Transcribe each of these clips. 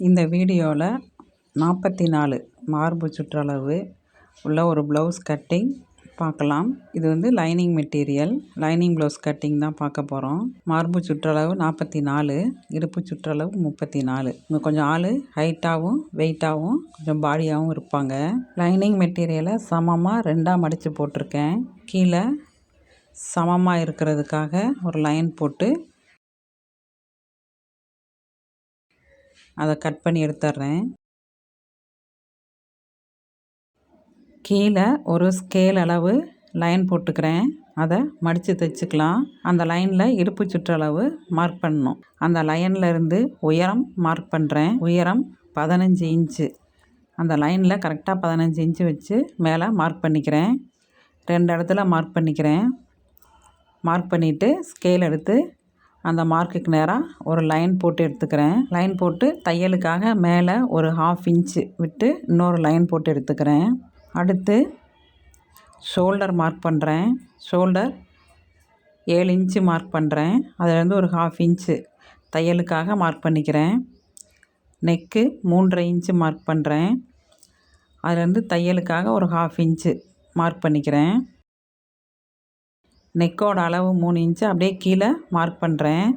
இந்த வீடியோவில் நாற்பத்தி நாலு மார்பு சுற்றளவு உள்ள ஒரு ப்ளவுஸ் கட்டிங் பார்க்கலாம் இது வந்து lining material lining blouse cutting தான் பார்க்க போகிறோம் மார்பு சுற்றளவு நாற்பத்தி நாலு இடுப்பு சுற்றளவு முப்பத்தி நாலு இங்கே கொஞ்சம் ஆள் ஹைட்டாகவும் வெயிட்டாகவும் கொஞ்சம் பாடியாகவும் இருப்பாங்க. லைனிங் மெட்டீரியலை சமமாக ரெண்டாக மடித்து போட்டிருக்கேன். கீழே சமமாக இருக்கிறதுக்காக ஒரு லைன் போட்டு அதை கட் பண்ணி எடுத்துட்றேன் கீழே ஒரு ஸ்கேல் அளவு லைன் போட்டுக்கிறேன். அதை மடித்து தைச்சிக்கலாம். அந்த லைனில் இடுப்பு சுற்றளவு மார்க் பண்ணணும். அந்த லைன்லேருந்து உயரம் மார்க் பண்ணுறேன் உயரம் பதினஞ்சு இன்ச்சு. அந்த லைனில் கரெக்டாக பதினஞ்சு இன்ச்சு வச்சு மேலே மார்க் பண்ணிக்கிறேன். ரெண்டு இடத்துல மார்க் பண்ணிக்கிறேன். மார்க் பண்ணிவிட்டு ஸ்கேல் எடுத்து அந்த மார்க்குக்கு நேராக ஒரு லைன் போட்டு எடுத்துக்கிறேன். லைன் போட்டு தையலுக்காக மேலே ஒரு ஹாஃப் இன்ச்சு விட்டு இன்னொரு லைன் போட்டு எடுத்துக்கிறேன். அடுத்து ஷோல்டர் மார்க் பண்ணுறேன் ஷோல்டர் ஏழு இன்ச்சு மார்க் பண்ணுறேன் அதிலேருந்து ஒரு ஹாஃப் இன்ச்சு தையலுக்காக மார்க் பண்ணிக்கிறேன். நெக்கு மூன்றரை இன்ச்சு மார்க் பண்ணுறேன் அதுலேருந்து தையலுக்காக ஒரு ஹாஃப் இன்ச்சு மார்க் பண்ணிக்கிறேன். நெக்கோட அளவு மூணு இன்ச்சு. அப்படியே கீழே மார்க் பண்ணுறேன்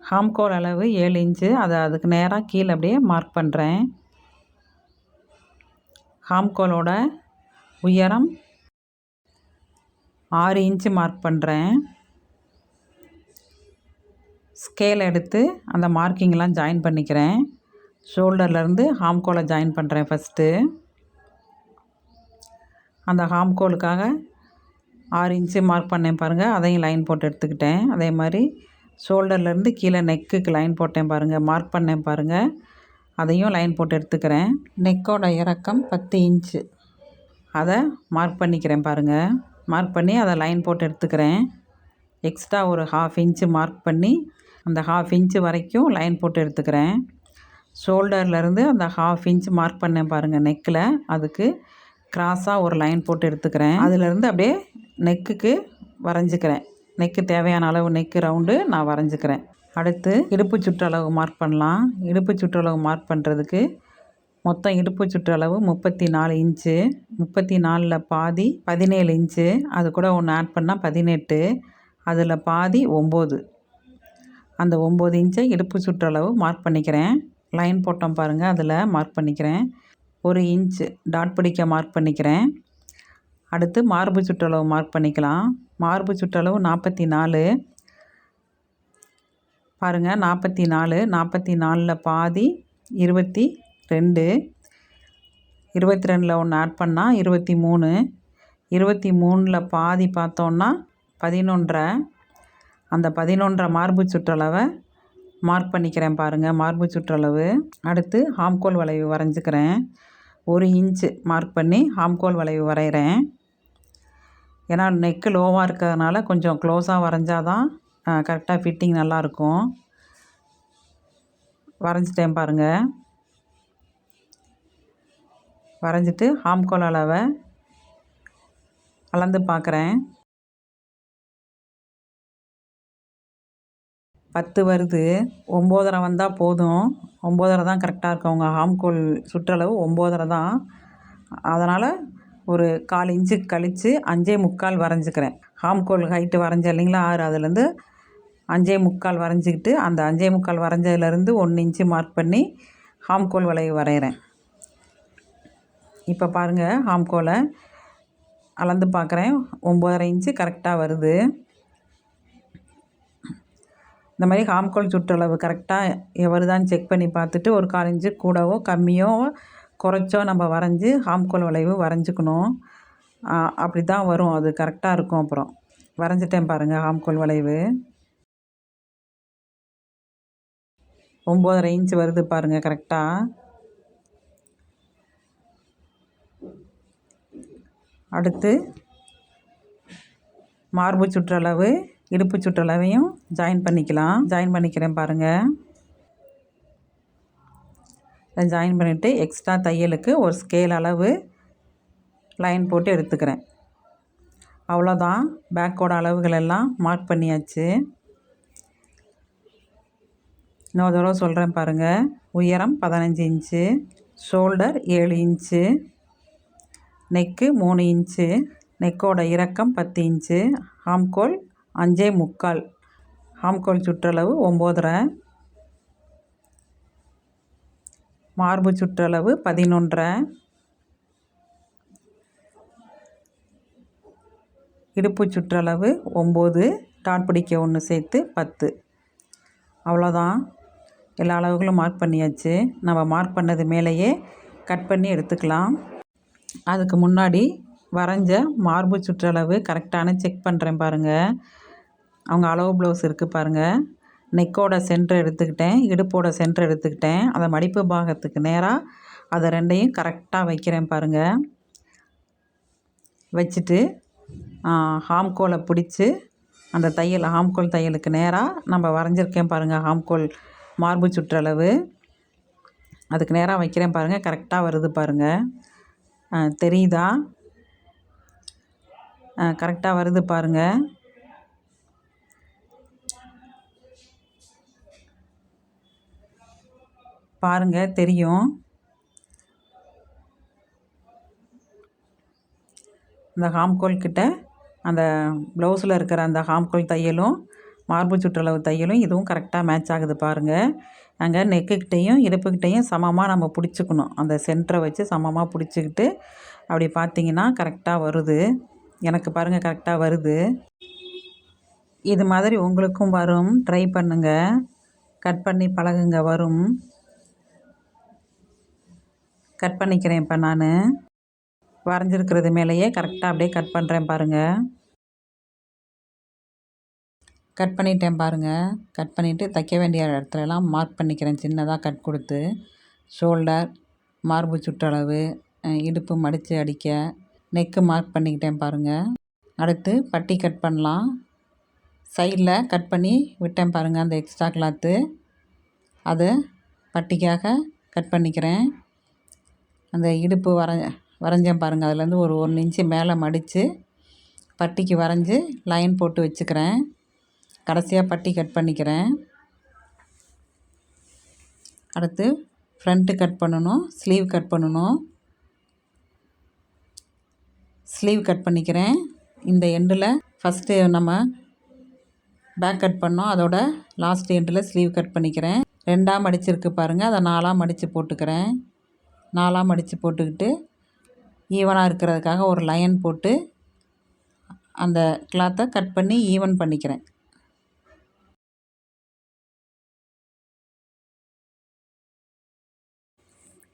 ஹாம்கோல் அளவு ஏழு இன்ச்சு. அதை அதுக்கு நேராக கீழே அப்படியே மார்க் பண்ணுறேன் ஹாம்கோலோட உயரம் ஆறு இன்ச்சு மார்க் பண்ணுறேன் ஸ்கேல் எடுத்து அந்த மார்க்கிங்லாம் ஜாயின் பண்ணிக்கிறேன். ஷோல்டர்லேருந்து ஹாம்கோலை ஜாயின் பண்ணுறேன் ஃபஸ்ட்டு அந்த ஹாம்கோலுக்காக ஆறு இன்ச்சு மார்க் பண்ணேன் பாருங்கள் அதையும் லைன் போட்டு எடுத்துக்கிட்டேன். அதே மாதிரி ஷோல்டர்லேருந்து கீழே நெக்குக்கு லைன் போட்டேன் பாருங்கள் மார்க் பண்ணேன் பாருங்கள் அதையும் லைன் போட்டு எடுத்துக்கிறேன். நெக்கோட இறக்கம் பத்து இன்ச்சு அதை மார்க் பண்ணிக்கிறேன் பாருங்கள் மார்க் பண்ணி அதை லைன் போட்டு எடுத்துக்கிறேன். எக்ஸ்ட்ரா ஒரு ஹாஃப் இன்ச்சு மார்க் பண்ணி அந்த ஹாஃப் இன்ச்சு வரைக்கும் லைன் போட்டு எடுத்துக்கிறேன். ஷோல்டர்லேருந்து அந்த ஹாஃப் இன்ச் மார்க் பண்ணேன் பாருங்கள் நெக்கில் அதுக்கு க்ராஸாக ஒரு லைன் போட்டு எடுத்துக்கிறேன். அதுலேருந்து அப்படியே நெக்குக்கு வரைஞ்சிக்கிறேன். நெக்கு தேவையான அளவு நெக்கு ரவுண்டு நான் வரைஞ்சிக்கிறேன். அடுத்து இடுப்பு சுற்றளவு மார்க் பண்ணலாம். இடுப்பு சுற்றளவு மார்க் பண்ணுறதுக்கு மொத்தம் இடுப்பு சுற்றளவு முப்பத்தி நாலு இன்ச்சு. முப்பத்தி நாலில் பாதி பதினேழு இன்ச்சு. அது கூட ஒன்று ஆட் பண்ணால் பதினெட்டு. அதில் பாதி ஒம்பது. அந்த ஒம்பது இன்ச்சை இடுப்பு சுற்றளவு மார்க் பண்ணிக்கிறேன். லைன் போட்டோம் பாருங்கள் அதில் மார்க் பண்ணிக்கிறேன். ஒரு இன்ச்சு. டாட் பிடிக்க மார்க் பண்ணிக்கிறேன். அடுத்து மார்பு சுற்றளவு மார்க் பண்ணிக்கலாம். மார்பு சுற்றளவு நாற்பத்தி நாலு பாருங்கள் நாற்பத்தி நாலு நாற்பத்தி நாலில் பாதி இருபத்தி ரெண்டு இருபத்தி ரெண்டில் ஒன்று ஆட் பண்ணால் இருபத்தி மூணு இருபத்தி மூணில் பாதி பார்த்தோன்னா பதினொன்றரை. அந்த பதினொன்றரை மார்பு சுற்றளவை மார்க் பண்ணிக்கிறேன் பாருங்கள் மார்பு சுற்றளவு. அடுத்து ஹாம்கோல் வளைவு வரைஞ்சிக்கிறேன். ஒரு இன்ச்சு மார்க் பண்ணி ஹாம்கோல் வளைவு வரைகிறேன். ஏன்னா நெக்கு லோவாக இருக்கிறதுனால கொஞ்சம் க்ளோஸாக வரைஞ்சால் தான் கரெக்டாக ஃபிட்டிங் நல்லாயிருக்கும் வரைஞ்சிட்டேன் பாருங்கள் வரைஞ்சிட்டு ஹாம்கோல் அளவை அளந்து பார்க்குறேன் பத்து வருது. ஒம்போதரை வந்தால் போதும். ஒம்போதரை தான் கரெக்டாக இருக்கும் உங்கள் ஹாம்கோல் சுற்றளவு ஒம்போதரை தான். அதனால் ஒரு கால் இன்ச்சு கழித்து அஞ்சே முக்கால் வரைஞ்சிக்கிறேன். ஹாம்கோல் ஹைட்டு வரைஞ்ச இல்லைங்களா? ஆறு அதுலேருந்து அஞ்சே முக்கால் வரைஞ்சிக்கிட்டு அந்த அஞ்சே முக்கால் வரைஞ்சதுலேருந்து ஒன்று இன்ச்சு மார்க் பண்ணி ஹாம்கோல் வளைவு வரைகிறேன். இப்போ பாருங்கள் ஹாம்கோலை அளந்து பார்க்குறேன். ஒம்போதரை இன்ச்சு கரெக்டாக வருது. இந்த மாதிரி ஹாம்கோல் சுற்றளவு கரெக்டாக எவருதான்னு செக் பண்ணி பார்த்துட்டு ஒரு கால் இன்ச்சு கூடவோ கம்மியோ குறைச்சோ நம்ம வரைஞ்சி ஹாம்கோல் வளைவு வரைஞ்சிக்கணும். அப்படி தான் வரும். அது கரெக்டாக இருக்கும் அப்புறம். வரைஞ்சிட்டேன் பாருங்கள் ஹாம்கோல் வளைவு. ஒம்போதரை இன்ச் வருது பாருங்கள் கரெக்டாக அடுத்து மார்பு சுற்றளவு இடுப்பு சுற்றளவையும் ஜாயின் பண்ணிக்கலாம். ஜாயின் பண்ணிக்கிறேன் பாருங்கள் ஜாயின் பண்ணிவிட்டு எக்ஸ்ட்ரா தையலுக்கு ஒரு ஸ்கேல் அளவு லைன் போட்டு எடுத்துக்கிறேன். அவ்வளோதான் பேக்கோட அளவுகள் எல்லாம் மார்க் பண்ணியாச்சு. இன்னொரு தடவை சொல்கிறேன் பாருங்கள் உயரம் பதினஞ்சு இன்ச்சு ஷோல்டர் ஏழு இன்ச்சு நெக்கு மூணு இன்ச்சு நெக்கோட இறக்கம் பத்து இன்ச்சு ஹாம்கோல் அஞ்சே முக்கால் ஹாம்கோல் சுற்றளவு ஒம்போதரை மார்பு சுற்றளவு பதினொன்றரை. இடுப்பு சுற்றளவு ஒம்பது. டாட் பிடிக்க ஒன்று சேர்த்து பத்து. அவ்வளோதான். எல்லா அளவுகளும் மார்க் பண்ணியாச்சு. நம்ம மார்க் பண்ணது மேலேயே கட் பண்ணி எடுத்துக்கலாம். அதுக்கு முன்னாடி வரைஞ்ச மார்பு சுற்றளவு கரெக்டான செக் பண்ணுறேன் பாருங்கள் அவங்க அளவு ப்ளவுஸ் இருக்குது பாருங்கள் நெக்கோட சென்டர் எடுத்துக்கிட்டேன் இடுப்போட சென்டர் எடுத்துக்கிட்டேன். அதை மடிப்பு பாகத்துக்கு நேராக அதை ரெண்டையும் கரெக்டாக வைக்கிறேன் பாருங்கள் வச்சுட்டு ஹாம்கோலை பிடிச்சி அந்த தையல் ஹாம்கோல் தையலுக்கு நேராக நம்ம வரைஞ்சிருக்கேன் பாருங்கள் ஹாம்கோல் மார்பு சுற்றளவு. அதுக்கு நேராக வைக்கிறேன் பாருங்கள் கரெக்டாக வருது பாருங்கள் தெரியுதா? கரெக்டாக வருது பாருங்கள் பாருங்கள் தெரியும். இந்த ஹாம்கோல் கிட்ட அந்த ப்ளவுஸில் இருக்கிற அந்த ஹாம்கோல் தையலும் மார்பு சுற்றளவு தையலும் இதுவும் கரெக்டாக மேட்ச் ஆகுது பாருங்கள் அங்கே நெக்குக்கிட்டேயும் இடுப்புக்கிட்டேயும் சமமாக நம்ம பிடிச்சிக்கணும். அந்த சென்டரை வச்சு சமமாக பிடிச்சிக்கிட்டு அப்படி பார்த்தீங்கன்னா கரெக்டாக வருது. எனக்கு பாருங்கள் கரெக்டாக வருது. இது மாதிரி உங்களுக்கும் வரும். ட்ரை பண்ணுங்கள் கட் பண்ணி பழகுங்க வரும். கட் பண்ணிக்கிறேன் இப்போ நான். வரைஞ்சிருக்கிறது மேலேயே கரெக்டாக அப்படியே கட் பண்ணுறேன் பாருங்கள் கட் பண்ணிட்டேன் பாருங்கள் கட் பண்ணிவிட்டு தைக்க வேண்டிய இடத்துலலாம் மார்க் பண்ணிக்கிறேன். சின்னதாக கட் கொடுத்து. ஷோல்டர் மார்பு சுற்றளவு இடுப்பு மடித்து அடிக்க நெக்கு மார்க் பண்ணிக்கிட்டேன் பாருங்கள் அடுத்து பட்டி கட் பண்ணலாம். சைடில் கட் பண்ணி விட்டேன் பாருங்கள் அந்த எக்ஸ்ட்ரா கிளாத்து அது பட்டிக்காக கட் பண்ணிக்கிறேன். அந்த இடுப்பு வர வரைஞ்சேன் பாருங்கள் அதுலேருந்து ஒரு ஒன்று இன்ச்சு மேலே மடித்து பட்டிக்கு வரைஞ்சி லைன் போட்டு வச்சுக்கிறேன். கடைசியாக பட்டி கட் பண்ணிக்கிறேன். அடுத்து ஃப்ரண்ட்டு கட் பண்ணணும் ஸ்லீவ் கட் பண்ணணும். ஸ்லீவ் கட் பண்ணிக்கிறேன். இந்த எண்டில் ஃபஸ்ட்டு நம்ம பேக் கட் பண்ணோம். அதோட லாஸ்ட் எண்டில் ஸ்லீவ் கட் பண்ணிக்கிறேன். ரெண்டாக மடிச்சிருக்கு பாருங்கள் அதை நாலாக மடித்து போட்டுக்கிறேன். நாலாக மடித்து போட்டுக்கிட்டு ஈவனாக இருக்கிறதுக்காக ஒரு லைன் போட்டு அந்த கிளாத்தை கட் பண்ணி ஈவன் பண்ணிக்கிறேன்.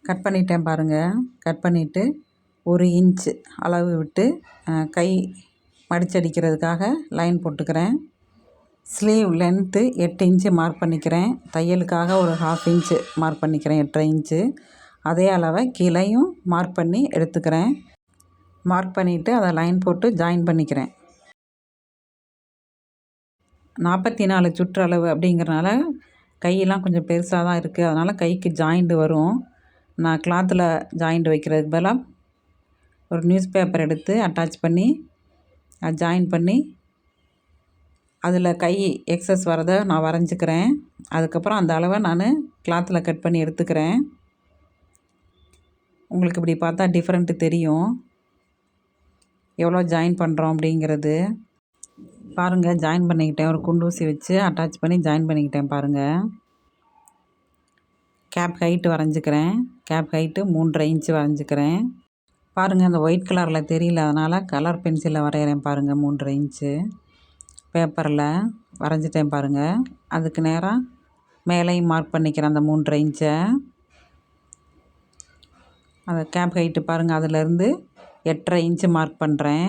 கட் பண்ணிட்டேன் பாருங்கள் கட் பண்ணிவிட்டு ஒரு இன்ச்சு அளவு விட்டு கை மடிச்சடிக்கிறதுக்காக லைன் போட்டுக்கிறேன். ஸ்லீவ் லென்த்து எட்டு இன்ச்சு மார்க் பண்ணிக்கிறேன். தையலுக்காக ஒரு ஹாஃப் இன்ச்சு மார்க் பண்ணிக்கிறேன் எட்டரை இன்ச்சு அதே அளவை கீழேயும் மார்க் பண்ணி எடுத்துக்கிறேன். மார்க் பண்ணிவிட்டு அதை லைன் போட்டு ஜாயின் பண்ணிக்கிறேன். நாற்பத்தி நாலு சுற்றளவு அப்படிங்கிறனால கையெல்லாம் கொஞ்சம் பெருசாக தான் இருக்குது அதனால் கைக்கு ஜாயிண்ட் வரும். நான் கிளாத்தில் ஜாயிண்ட் வைக்கிறதுக்கு பதிலாக ஒரு நியூஸ் பேப்பர் எடுத்து அட்டாச் பண்ணி அதை ஜாயின் பண்ணி அதில் கை எக்ஸஸ் வரதை நான் வரைஞ்சிக்கிறேன். அதுக்கப்புறம் அந்த அளவை நான் கிளாத்தில் கட் பண்ணி எடுத்துக்கிறேன். உங்களுக்கு இப்படி பார்த்தா டிஃப்ரெண்ட்டு தெரியும். எவ்வளோ ஜாயின் பண்ணுறோம் அப்படிங்கிறது. பாருங்கள் ஜாயின் பண்ணிக்கிட்டேன். ஒரு குண்டூசி வச்சு அட்டாச் பண்ணி ஜாயின் பண்ணிக்கிட்டேன் பாருங்கள் கேப் ஹைட்டு வரைஞ்சிக்கிறேன். கேப் ஹைட்டு மூன்றரை இன்ச்சு வரைஞ்சிக்கிறேன். பாருங்கள் அந்த ஒயிட் கலரில் தெரியல. அதனால் கலர் பென்சிலில் வரைகிறேன் பாருங்கள் மூன்றரை இன்ச்சு பேப்பரில் வரைஞ்சிட்டேன் பாருங்கள் அதுக்கு நேராக மேலேயும் மார்க் பண்ணிக்கிறேன் அந்த மூன்றரை இன்ச்சை அந்த கேப் ஹைட்டு பாருங்கள் அதிலேருந்து எட்டரை இன்ச்சு மார்க் பண்ணுறேன்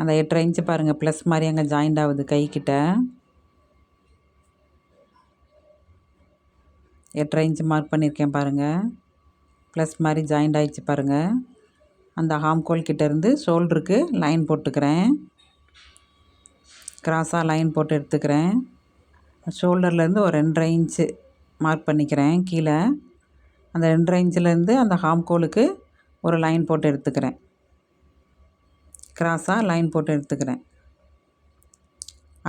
அந்த எட்டரை இன்ச்சு பாருங்கள் ப்ளஸ் மாதிரி அங்கே ஜாயிண்ட் ஆகுது கைக்கிட்ட. எட்டரை இன்ச்சு மார்க் பண்ணியிருக்கேன் பாருங்கள் ப்ளஸ் மாதிரி ஜாயிண்ட் ஆகிடுச்சு பாருங்கள் அந்த ஹாம்கோல் கிட்டேருந்து ஷோல்டருக்கு லைன் போட்டுக்கிறேன். க்ராஸாக லைன் போட்டு எடுத்துக்கிறேன். ஷோல்டர்லேருந்து ஒரு ரெண்டரை இன்ச்சு மார்க் பண்ணிக்கிறேன். கீழே அந்த ரெண்டரை இன்ச்சிலேருந்து அந்த ஹாம்கோலுக்கு ஒரு லைன் போட்டு எடுத்துக்கிறேன். க்ராஸாக லைன் போட்டு எடுத்துக்கிறேன்.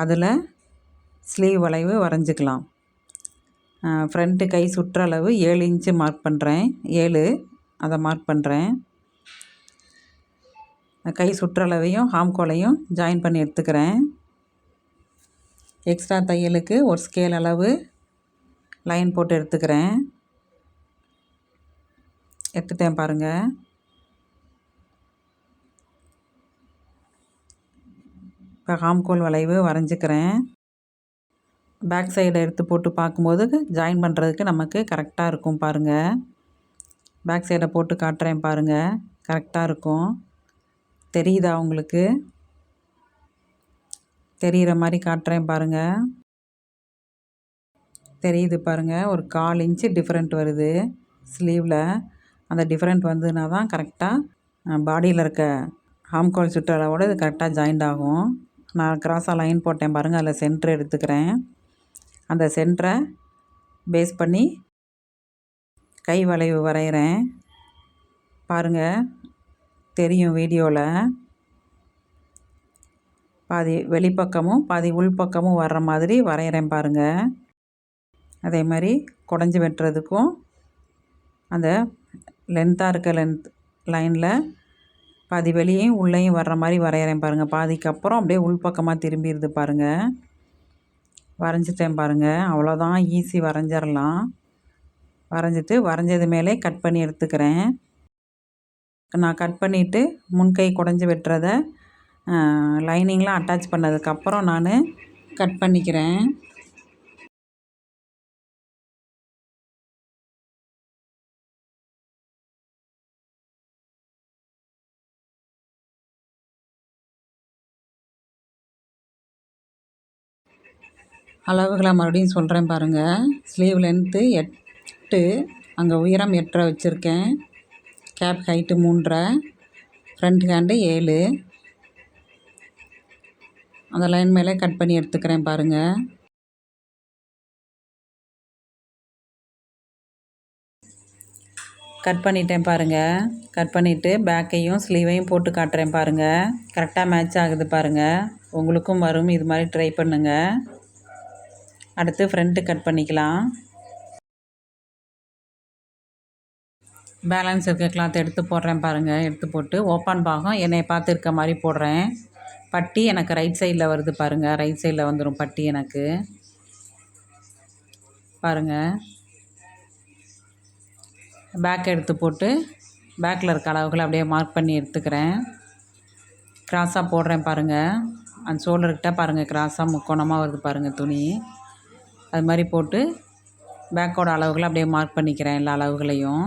அதில் ஸ்லீவ் வளைவு வரைஞ்சிக்கலாம். ஃப்ரண்ட்டு கை சுற்றளவு ஏழு இன்ச்சு மார்க் பண்ணுறேன் ஏழு அதை மார்க் பண்ணுறேன் கை சுற்றளவையும் ஹாம்கோலையும் ஜாயின் பண்ணி எடுத்துக்கிறேன். எக்ஸ்ட்ரா தையலுக்கு ஒரு ஸ்கேல் அளவு லைன் போட்டு எடுத்துக்கிறேன். எடுத்துட்டேன் பாருங்கள் இப்போ ஹாம்கோல் வளைவு வரைஞ்சிக்கிறேன். பேக் சைடை எடுத்து போட்டு பார்க்கும்போது ஜாயின் பண்ணுறதுக்கு நமக்கு கரெக்டாக இருக்கும் பாருங்கள் பேக் சைடை போட்டு காட்டுறேன் பாருங்கள் கரெக்டாக இருக்கும். தெரியுதா உங்களுக்கு? தெரிகிற மாதிரி காட்டுறேன் பாருங்கள் தெரியுது பாருங்கள் ஒரு கால் இன்ச்சு டிஃப்ரெண்ட் வருது. ஸ்லீவில் அந்த டிஃப்ரெண்ட் வந்ததுனா தான் கரெக்டாக பாடியில் இருக்க ஹாம்கோல் சுற்றளவோடு இது கரெக்டாக ஜாயிண்ட் ஆகும். நான் கிராஸாக லைன் போட்டேன் பாருங்கள் அதில் சென்ட்ரு எடுத்துக்கிறேன். அந்த சென்டரை பேஸ் பண்ணி கை வளைவு வரைகிறேன். பாருங்கள் தெரியும் வீடியோவில் பாதி வெளிப்பக்கமும் பாதி உள்பக்கமும் வர்ற மாதிரி வரைகிறேன் பாருங்கள் அதே மாதிரி குடஞ்சி வெட்டுறதுக்கும் அந்த லென்த்தாக இருக்க லென்த் லைனில் பாதி வெளியையும் உள்ளேயும் வர்ற மாதிரி வரைகிறேன் பாருங்கள் பாதிக்கு அப்புறம் அப்படியே உள்பக்கமாக திரும்பிடுது பாருங்கள் வரைஞ்சிட்டேன் பாருங்கள் அவ்வளோதான் ஈஸி வரைஞ்சிடலாம் வரைஞ்சிட்டு வரைஞ்சது மேலே கட் பண்ணி எடுத்துக்கிறேன். நான் கட் பண்ணிவிட்டு முன்கை குடஞ்சி வெட்டுறதை லைனிங்லாம் அட்டாச் பண்ணதுக்கப்புறம் நான் கட் பண்ணிக்கிறேன். அளவுகளை மறுபடியும் சொல்கிறேன் பாருங்கள் ஸ்லீவ் லென்த்து எட்டு அங்கே உயரம் எட்டரை வச்சுருக்கேன். கேப் ஹைட்டு மூன்றரை ஃப்ரண்ட் ஹேண்டு ஏழு. அந்த லைன் மேலே கட் பண்ணி எடுத்துக்கிறேன் பாருங்கள் கட் பண்ணிட்டேன் பாருங்கள் கட் பண்ணிவிட்டு பேக்கையும் ஸ்லீவையும் போட்டு காட்டுறேன் பாருங்கள் கரெக்டாக மேட்ச் ஆகுது பாருங்கள் உங்களுக்கும் வரும். இது மாதிரி ட்ரை பண்ணுங்கள் அடுத்து ஃப்ரண்ட்டு கட் பண்ணிக்கலாம். பேலன்ஸ் இருக்க கிளாத் எடுத்து போடுறேன் பாருங்கள் எடுத்து போட்டு ஓப்பன் பாகம். என்னை பார்த்து இருக்க மாதிரி போடுறேன். பட்டி எனக்கு ரைட் சைடில் வருது பாருங்கள் ரைட் சைடில் வந்துடும் பட்டி எனக்கு. பாருங்கள் பேக் எடுத்து போட்டு பேக்கில் இருக்க அளவுகளை அப்படியே மார்க் பண்ணி எடுத்துக்கிறேன். க்ராஸாக போடுறேன் பாருங்கள் அந்த ஷோல்டர்கிட்ட பாருங்கள் க்ராஸாக முக்கோணமாக வருது பாருங்கள் துணி. அது மாதிரி போட்டு பேக்கோட அளவுகளை அப்படியே மார்க் பண்ணிக்கிறேன் எல்லா அளவுகளையும்.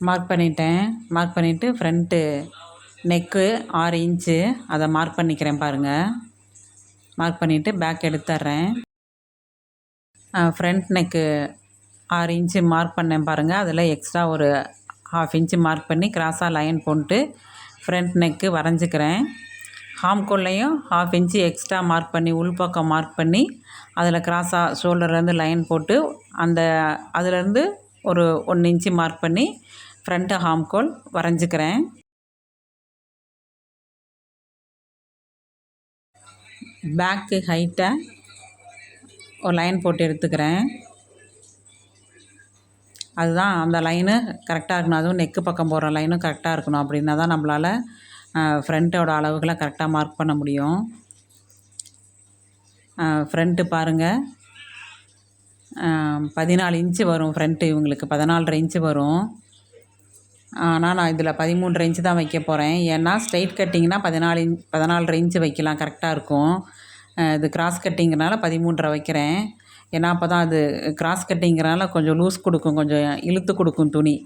மார்க் பண்ணிட்டேன். மார்க் பண்ணிவிட்டு ஃப்ரண்ட்டு நெக்கு ஆறு இன்ச்சு அதை மார்க் பண்ணிக்கிறேன் பாருங்கள் மார்க் பண்ணிவிட்டு பேக் எடுத்துட்றேன் ஃப்ரண்ட் நெக்கு ஆறு இன்ச்சு மார்க் பண்ணேன் பாருங்கள் அதில் எக்ஸ்ட்ரா ஒரு ஹாஃப் இன்ச்சு மார்க் பண்ணி கிராஸாக லைன் போட்டு ஃப்ரண்ட் நெக்கு வரைஞ்சிக்கிறேன். ஹாம்கோல்லையும் ஹாஃப் இன்ச்சு எக்ஸ்ட்ரா மார்க் பண்ணி உள்பக்கம் மார்க் பண்ணி அதில் கிராஸாக ஷோல்டர்லேருந்து லைன் போட்டு அந்த அதுலேருந்து ஒரு ஒன்று இன்ச்சு மார்க் பண்ணி ஃப்ரண்ட்டு ஹாம்கோல் வரைஞ்சிக்கிறேன். பேக்கு ஹைட்டை ஒரு லைன் போட்டு எடுத்துக்கிறேன். அதுதான் அந்த லைனு கரெக்டாக இருக்கணும். அதுவும் நெக்கு பக்கம் போகிற லைனும் கரெக்டாக இருக்கணும். அப்படின்னா தான் நம்மளால் ஃப்ரண்ட்டோட அளவுகளை கரெக்டாக மார்க் பண்ண முடியும். ஃப்ரண்ட்டு பாருங்கள் பதினாலு இன்ச்சு வரும் ஃப்ரண்ட்டு இவங்களுக்கு. பதினாலரை இன்ச்சு வரும். ஆனால் நான் இதில் பதிமூன்று இன்ச்சு தான் வைக்க போகிறேன் ஏன்னா ஸ்ட்ரைட் கட்டிங்கன்னா பதினாலு இன் பதினாலரை இன்ச்சு வைக்கலாம். கரெக்டாக இருக்கும். இது கிராஸ் கட்டிங்கிறனால பதிமூன்றரை வைக்கிறேன். ஏன்னா அப்போ தான் அது கிராஸ் கட்டிங்கிறனால கொஞ்சம் லூஸ் கொடுக்கும் கொஞ்சம் இழுத்து கொடுக்கும் துணி.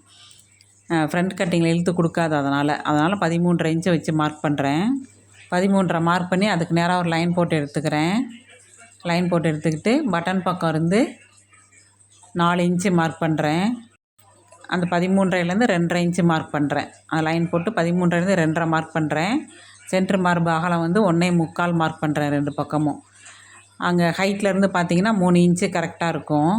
ஃப்ரண்ட் கட்டிங்கில் இழுத்து கொடுக்காது அதனால். அதனால் பதிமூன்றரை இன்ச்சு வச்சு மார்க் பண்ணுறேன் பதிமூன்றரை மார்க் பண்ணி அதுக்கு நேராக ஒரு லைன் போட்டு எடுத்துக்கிறேன். லைன் போட்டு எடுத்துக்கிட்டு பட்டன் பக்கம் இருந்து நாலு இன்ச்சு மார்க் பண்ணுறேன் அந்த பதிமூன்றையிலேருந்து ரெண்டரை இன்ச்சு மார்க் பண்ணுறேன் அந்த லைன் போட்டு பதிமூன்றையிலேருந்து ரெண்டரை மார்க் பண்ணுறேன் சென்ட்ரு மார்பு அகலம் வந்து ஒன்றே முக்கால் மார்க் பண்ணுறேன் ரெண்டு பக்கமும். அங்கே ஹைட்லேருந்து பார்த்தீங்கன்னா மூணு இன்ச்சு கரெக்டாக இருக்கும்.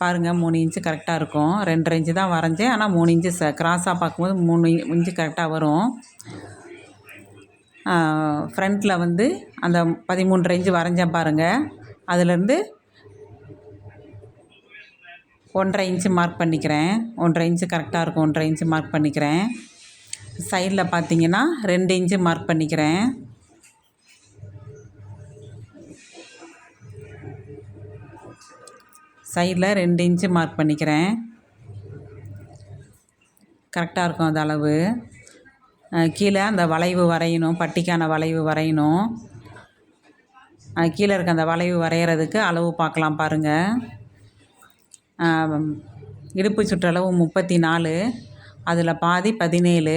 பாருங்கள் மூணு இன்ச்சு கரெக்டாக இருக்கும். ரெண்டரை இன்ச்சு தான் வரைஞ்சேன். ஆனால் மூணு இன்ச்சு ச கிராஸாக பார்க்கும்போது மூணு இன்ச்சு கரெக்டாக வரும். ஃப்ரண்ட்டில் வந்து அந்த பதிமூன்றரை இன்ச்சு வரைஞ்சேன் பாருங்கள் அதுலேருந்து ஒன்றரை இன்ச்சு மார்க் பண்ணிக்கிறேன். ஒன்றரை இன்ச்சு கரெக்டாக இருக்கும். ஒன்றரை இன்ச்சு மார்க் பண்ணிக்கிறேன். சைடில் பார்த்தீங்கன்னா ரெண்டு இன்ச்சு மார்க் பண்ணிக்கிறேன். சைடில் ரெண்டு இன்ச்சு மார்க் பண்ணிக்கிறேன். கரெக்டாக இருக்கும் அது அளவு. கீழே அந்த வளைவு வரையணும் பட்டிக்கான வளைவு வரையணும். கீழே இருக்க அந்த வளைவு வரைகிறதுக்கு அளவு பார்க்கலாம் பாருங்கள் இடுப்பு சுற்றளவு முப்பத்தி நாலு. அதில் பாதி பதினேழு.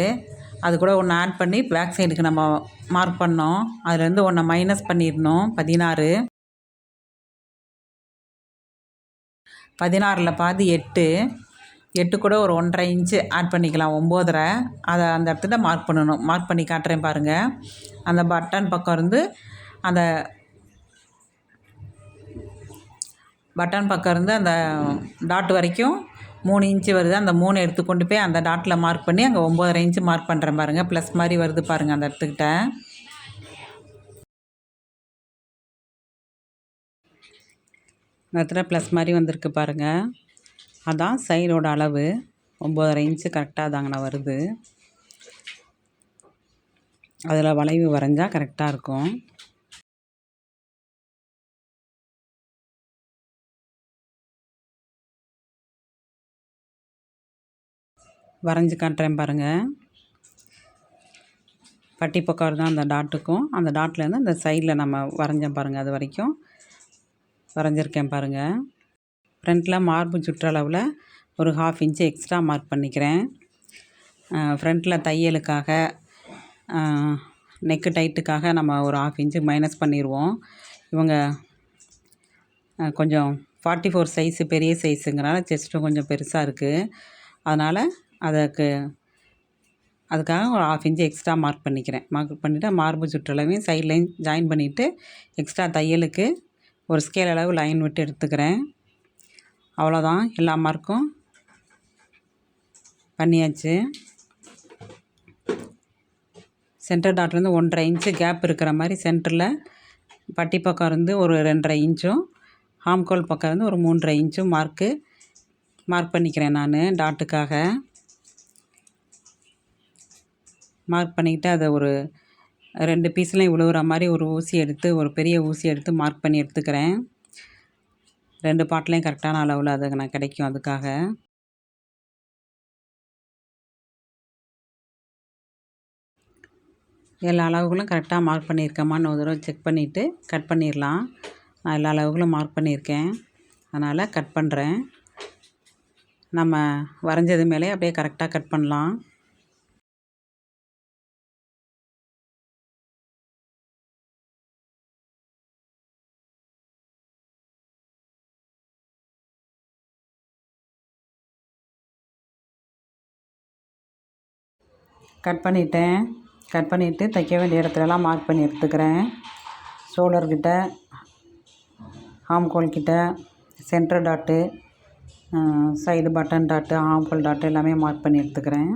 அது கூட ஒன்று ஆட் பண்ணி பேக் சைடுக்கு நம்ம மார்க் பண்ணோம். அதுலேருந்து ஒன்றை மைனஸ் பண்ணிடணும். பதினாறு. பதினாறில் பாதி எட்டு. எட்டு கூட ஒரு ஒன்றரை இன்ச்சு ஆட் பண்ணிக்கலாம். ஒம்போதரை. அதை அந்த இடத்துல மார்க் பண்ணணும். மார்க் பண்ணி காட்டுறேன் பாருங்கள் அந்த பட்டன் பக்கம் இருந்து அந்த பட்டன் பக்கம் இருந்து அந்த டாட் வரைக்கும் மூணு இன்ச்சு வருது. அந்த மூணு எடுத்து கொண்டு போய் அந்த டாட்டில் மார்க் பண்ணி அங்கே ஒம்போதரை இன்ச்சு மார்க் பண்ணுறேன் பாருங்கள் ப்ளஸ் மாதிரி வருது பாருங்கள் அந்த இடத்துக்கிட்ட. இந்த இடத்துல ப்ளஸ் மாதிரி வந்திருக்கு பாருங்கள் அதான் சைடோட அளவு. ஒம்பதரை இன்ச்சு கரெக்டாக தாங்கண்ணா வருது. அதில் வளைவு வரைஞ்சால் கரெக்டாக இருக்கும். வரைஞ்சி காட்டுறேன் பாருங்கள் பட்டி பக்கம் தான் அந்த டாட்டுக்கும். அந்த டாட்லேருந்து அந்த சைடில் நம்ம வரைஞ்சோம் பாருங்கள் அது வரைக்கும். வரைஞ்சிருக்கேன் பாருங்கள் ஃப்ரண்ட்டில் மார்பு சுற்றளவில் ஒரு ஹாஃப் இன்ச்சு எக்ஸ்ட்ரா மார்க் பண்ணிக்கிறேன். ஃப்ரண்ட்டில் தையலுக்காக நெக்கு டைட்டுக்காக நம்ம ஒரு ஹாஃப் இன்ச்சு மைனஸ் பண்ணிடுவோம் இவங்க கொஞ்சம் ஃபார்ட்டி ஃபோர் சைஸு பெரிய சைஸுங்கிறனால செஸ்ட்டும் கொஞ்சம் பெருசாக இருக்குது அதனால் அதுக்கு அதுக்காக ஒரு ஹாஃப் இன்ச்சு எக்ஸ்ட்ரா மார்க் பண்ணிக்கிறேன். மார்க் பண்ணிவிட்டு மார்பு சுற்றளவையும் சைட்லையும் ஜாயின் பண்ணிவிட்டு எக்ஸ்ட்ரா தையலுக்கு ஒரு ஸ்கேல் அளவு லைன் விட்டு எடுத்துக்கிறேன். அவ்வளோதான் எல்லா மார்க்கும் பண்ணியாச்சு. சென்டர் டாட்லேருந்து ஒன்றரை இன்ச்சு கேப் இருக்கிற மாதிரி சென்டரில் பட்டி பக்கம் இருந்து ஒரு ரெண்டரை இன்ச்சும் ஹாம்கோல் பக்கம் இருந்து ஒரு மூன்றரை இன்ச்சும் மார்க்கு மார்க் பண்ணிக்கிறேன் நான் டாட்டுக்காக மார்க் பண்ணிக்கிட்டு அதை ஒரு ரெண்டு பீஸ்லாம் விழுவுற மாதிரி ஒரு ஊசி எடுத்து ஒரு பெரிய ஊசி எடுத்து மார்க் பண்ணி எடுத்துக்கிறேன். ரெண்டு பாட்டிலையும் கரெக்டான அளவில் அது நான் கிடைக்கும் அதுக்காக. எல்லா அளவுகளும் கரெக்டாக மார்க் பண்ணியிருக்கேம்மான்னு ஒரு தடவை செக் பண்ணிவிட்டு கட் பண்ணிடலாம். நான் எல்லா அளவுகளும் மார்க் பண்ணியிருக்கேன். அதனால் கட் பண்ணுறேன் நம்ம வரைஞ்சது மேலே அப்படியே கரெக்டாக கட் பண்ணலாம். கட் பண்ணிட்டேன். கட் பண்ணிவிட்டு தைக்க வேண்டிய இடத்துலலாம் மார்க் பண்ணி எடுத்துக்கிறேன். ஷோல்டர்கிட்ட ஹாம்கோல் கிட்ட centre dot side button dot ஆம்கோல் dot எல்லாமே மார்க் பண்ணி எடுத்துக்கிறேன்.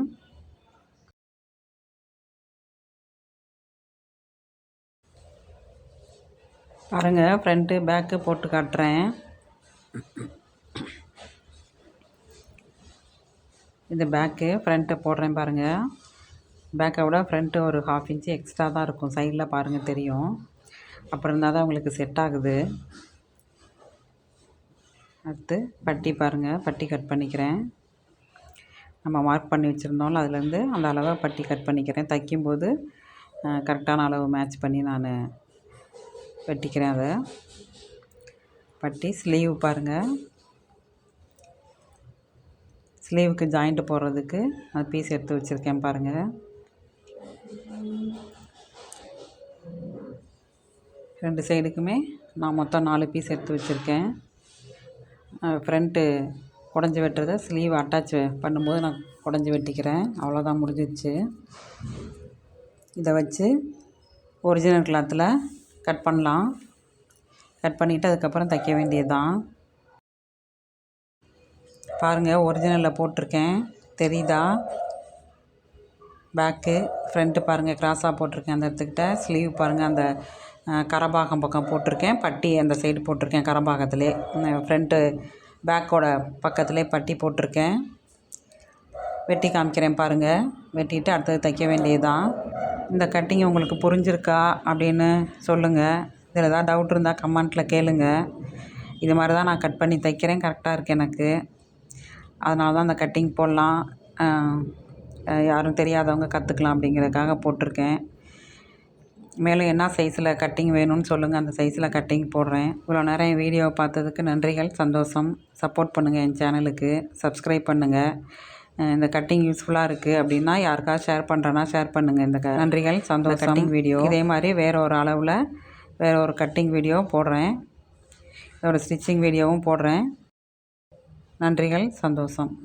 பாருங்கள் ஃப்ரண்ட்டு பேக்கு போட்டு காட்டுறேன். இது பேக்கு ஃப்ரண்ட்டை போடுறேன் பாருங்கள் பேக்கை விட ஃப்ரண்ட்டு ஒரு ஹாஃப் இன்ச்சு எக்ஸ்ட்ரா தான் இருக்கும். சைடில் பாருங்கள் தெரியும். அப்புறம் இருந்தால் தான் உங்களுக்கு செட் ஆகுது. அடுத்து பட்டி பாருங்கள் பட்டி கட் பண்ணிக்கிறேன். நம்ம மார்க் பண்ணி வச்சுருந்தோம்ல அதுலேருந்து அந்த அளவை பட்டி கட் பண்ணிக்கிறேன். தைக்கும்போது கரெக்டான அளவு மேட்ச் பண்ணி நான் வெட்டிக்கிறேன் அதை. பட்டி ஸ்லீவ் பாருங்கள் ஸ்லீவுக்கு ஜாயிண்ட்டு போடுறதுக்கு அது பீஸ் எடுத்து வச்சுருக்கேன் பாருங்கள் ரெண்டு சைடுக்குமே நான் மொத்தம் நாலு பீஸ் எடுத்து வச்சுருக்கேன். ஃப்ரண்ட்டு குடஞ்சி வெட்டுறத ஸ்லீவ் அட்டாச் பண்ணும்போது நான் குடஞ்சி வெட்டிக்கிறேன். அவ்வளோதான் முடிஞ்சிடுச்சு இதை வச்சு ஒரிஜினல் கிளாத்தில் கட் பண்ணலாம். கட் பண்ணிவிட்டு அதுக்கப்புறம் தைக்க வேண்டியது தான் பாருங்கள் ஒரிஜினலில் போட்டிருக்கேன். தெரியுதா? பேக்கு ஃப்ரண்ட்டு பாருங்கள் கிராஸாக போட்டிருக்கேன் அந்த இடத்துக்கிட்ட. ஸ்லீவ் பாருங்கள் அந்த கரபாகம் பக்கம் போட்டிருக்கேன். பட்டி அந்த சைடு போட்டிருக்கேன் கரபாகத்திலே. ஃப்ரண்ட்டு பேக்கோட பக்கத்திலே பட்டி போட்டிருக்கேன். வெட்டி காமிக்கிறேன் பாருங்கள் வெட்டிட்டு அடுத்தது தைக்க வேண்டியதுதான். இந்த கட்டிங் உங்களுக்கு புரிஞ்சிருக்கா அப்படின்னு சொல்லுங்கள் இதில் ஏதாவது டவுட் இருந்தால் கமெண்ட்டில் கேளுங்கள் இது மாதிரி தான் நான் கட் பண்ணி தைக்கிறேன். கரெக்டாக இருக்குது எனக்கு. அதனால தான் அந்த கட்டிங் போடலாம். யாரும் தெரியாதவங்க கற்றுக்கலாம் அப்படிங்கிறதுக்காக போட்டிருக்கேன். மேலும் என்ன சைஸில் கட்டிங் வேணும்னு சொல்லுங்கள் அந்த சைஸில் கட்டிங் போடுறேன். இவ்வளோ நேரம் என் வீடியோவை பார்த்ததுக்கு நன்றிகள் சந்தோஷம். சப்போர்ட் பண்ணுங்கள் என் சேனலுக்கு சப்ஸ்கிரைப் பண்ணுங்கள் இந்த கட்டிங் யூஸ்ஃபுல்லாக இருக்குது அப்படின்னா யாருக்காவது ஷேர் பண்ணுறேன்னா ஷேர் பண்ணுங்கள் இந்த க- நன்றிகள் சந்தோஷம். கட்டிங் வீடியோ இதே மாதிரி வேற ஒரு அளவில் வேற ஒரு கட்டிங் வீடியோ போடுறேன். ஒரு ஸ்டிச்சிங் வீடியோவும் போடுறேன். நன்றிகள் சந்தோஷம்.